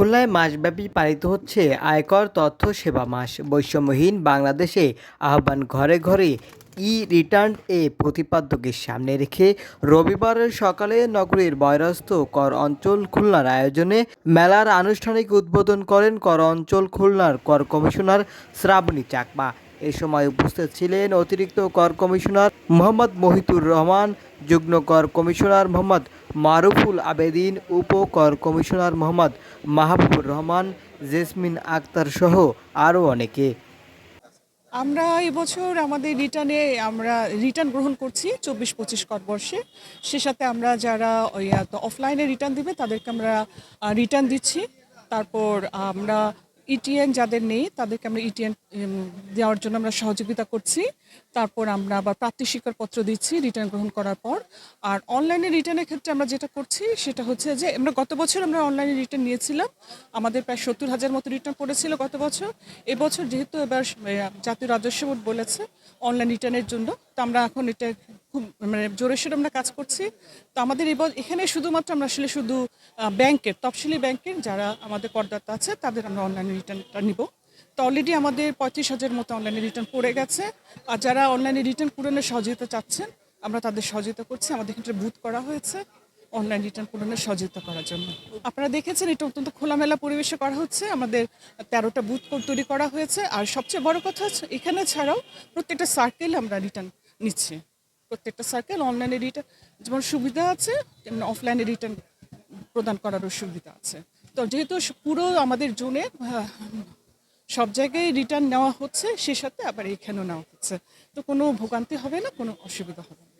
খুলনায় মাসব্যাপী পালিত হচ্ছে আয়কর তথ্য সেবা মাস। বৈষম্যহীন বাংলাদেশে আহ্বান ঘরে ঘরে ই রিটার্ন এ প্রতিপাদ্যকে সামনে রেখে রবিবারের সকালে নগরীর বয়রস্ত কর অঞ্চল খুলনার আয়োজনে মেলার আনুষ্ঠানিক উদ্বোধন করেন কর অঞ্চল খুলনার কর কমিশনার শ্রাবণী চাকমা। এ সময় উপস্থিত ছিলেন অতিরিক্ত কর কমিশনার মোহাম্মদ মহিতুর রহমান, যুগ্ম কর কমিশনার মোহাম্মদ মারুফুল আবেদিন উপ কর কমিশনার মোহাম্মদ মাহবুবুর রহমান, জেসমিন আক্তার সহ আরও অনেকে। আমরা এবছর আমাদের রিটার্নে আমরা রিটার্ন গ্রহণ করছি চব্বিশ পঁচিশ কর বর্ষে। সে সাথে আমরা যারা অফলাইনে রিটার্ন দিবে তাদেরকে আমরা রিটার্ন দিচ্ছি। তারপর আমরা ইটিএন যাদের নেই, তাদেরকে আমরা ইটিএন দেওয়ার জন্য আমরা সহযোগিতা করছি। তারপর আমরা আবার প্রাপ্তি স্বীকারপত্র দিচ্ছি রিটার্ন গ্রহণ করার পর। আর অনলাইনে রিটার্নের ক্ষেত্রে আমরা যেটা করছি, সেটা হচ্ছে যে আমরা গত বছর আমরা অনলাইনে রিটার্ন নিয়েছিলাম। আমাদের প্রায় সত্তর হাজার মতো রিটার্ন পড়েছিল গত বছর। এবছর যেহেতু এবার জাতীয় রাজস্ব বোর্ড বলেছে অনলাইন রিটার্নের জন্য, তো আমরা এখন এটা খুব মানে জোরে সোরে আমরা কাজ করছি। তো আমাদের এবার এখানে শুধুমাত্র আমরা আসলে শুধু ব্যাংকের, তফসিলি ব্যাংকের যারা আমাদের করদাতা আছে, তাদের আমরা অনলাইন রিটার্নটা নিব। তো অলরেডি আমাদের পঁয়ত্রিশ হাজার মতো অনলাইনে রিটার্ন পড়ে গেছে। আর যারা অনলাইনে রিটার্ন পূরণের সহযোগিতা চাচ্ছেন, আমরা তাদের সহযোগিতা করছি। আমাদের এখানে বুথ করা হয়েছে অনলাইন রিটার্ন পূরণের সহযোগিতা করার জন্য। আপনারা দেখেছেন এটা অত্যন্ত খোলামেলা পরিবেশে করা হচ্ছে। আমাদের তেরোটা বুথ তৈরি করা হয়েছে। আর সবচেয়ে বড় কথা হচ্ছে, এখানে ছাড়াও প্রত্যেকটা সার্কেল আমরা রিটার্ন নিচ্ছি। প্রত্যেকটা সার্কেল অনলাইনে রিটার্ন যেমন সুবিধা আছে, তেমনি অফলাইনে রিটার্ন প্রদান করারও সুবিধা আছে। তো যেহেতু পুরো আমাদের জোনে সব জায়গায় রিটার্ন নেওয়া হচ্ছে, সে সাথে আবার এখানেও নেওয়া হচ্ছে। তো কোনো ভোগান্তি হবে না, কোনো অসুবিধা হবে না।